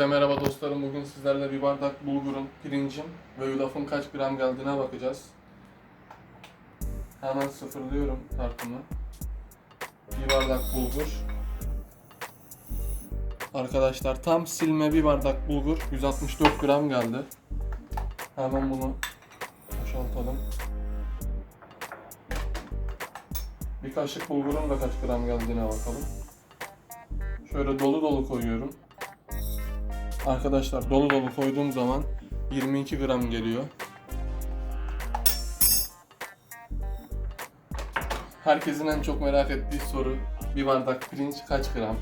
Hepinize merhaba dostlarım. Bugün sizlerle bir bardak bulgurun, pirincin ve yulafın kaç gram geldiğine bakacağız. Hemen sıfırlıyorum tartımı. Bir bardak bulgur. Arkadaşlar tam silme bir bardak bulgur 164 gram geldi. Hemen bunu boşaltalım. Bir kaşık bulgurun da kaç gram geldiğine bakalım. Şöyle dolu dolu koyuyorum. Arkadaşlar dolu dolu koyduğum zaman 22 gram geliyor. Herkesin en çok merak ettiği soru bir bardak pirinç kaç gram?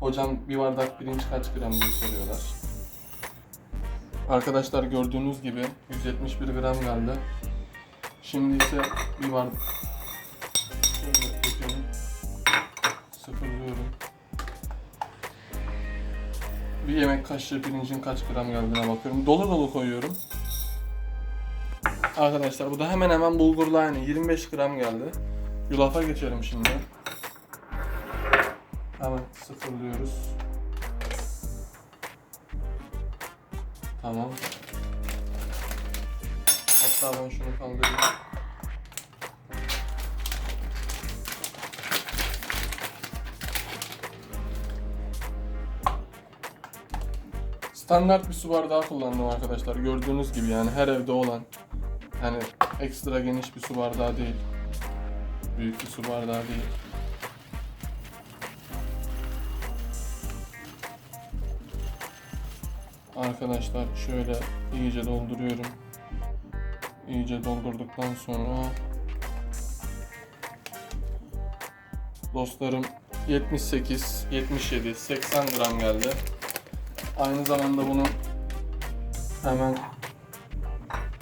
Hocam bir bardak pirinç kaç gram diye soruyorlar. Arkadaşlar gördüğünüz gibi 171 gram geldi. Şimdi ise bir bardak şöyle dökelim. Sıfırlıyorum. Bir yemek kaşığı pirincin kaç gram geldiğine bakıyorum. Dolu dolu koyuyorum. Arkadaşlar bu da hemen hemen bulgurla aynı. 25 gram geldi. Yulafa geçelim şimdi. Hemen sıfırlıyoruz. Tamam. Hatta ben şunu kaldırayım. Standart bir su bardağı kullandım arkadaşlar. Gördüğünüz gibi yani her evde olan yani ekstra geniş bir su bardağı değil. Büyük bir su bardağı değil. Arkadaşlar şöyle iyice dolduruyorum. İyice doldurduktan sonra dostlarım 78, 77, 80 gram geldi. Aynı zamanda bunun hemen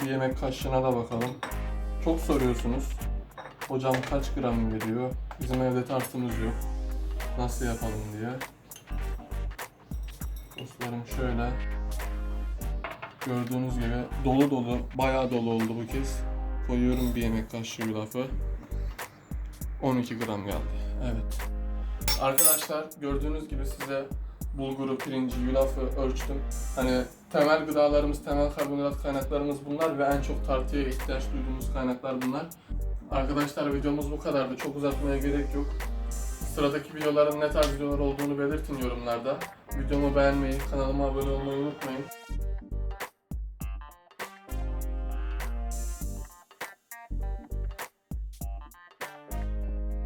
bir yemek kaşığına da bakalım. Çok soruyorsunuz. Hocam kaç gram veriyor? Bizim evde tartımız yok. Nasıl yapalım diye. Dostlarım şöyle. Gördüğünüz gibi dolu dolu, bayağı dolu oldu bu kez. Koyuyorum bir yemek kaşığı yulafı. 12 gram geldi. Evet. Arkadaşlar gördüğünüz gibi size bulguru, pirinci, yulafı ölçtüm. Hani temel gıdalarımız, temel karbonhidrat kaynaklarımız bunlar ve en çok tartıya ihtiyaç duyduğumuz kaynaklar bunlar. Arkadaşlar videomuz bu kadardı. Çok uzatmaya gerek yok. Sıradaki videoların ne tarz videolar olduğunu belirtin yorumlarda. Videomu beğenmeyi, kanalıma abone olmayı unutmayın.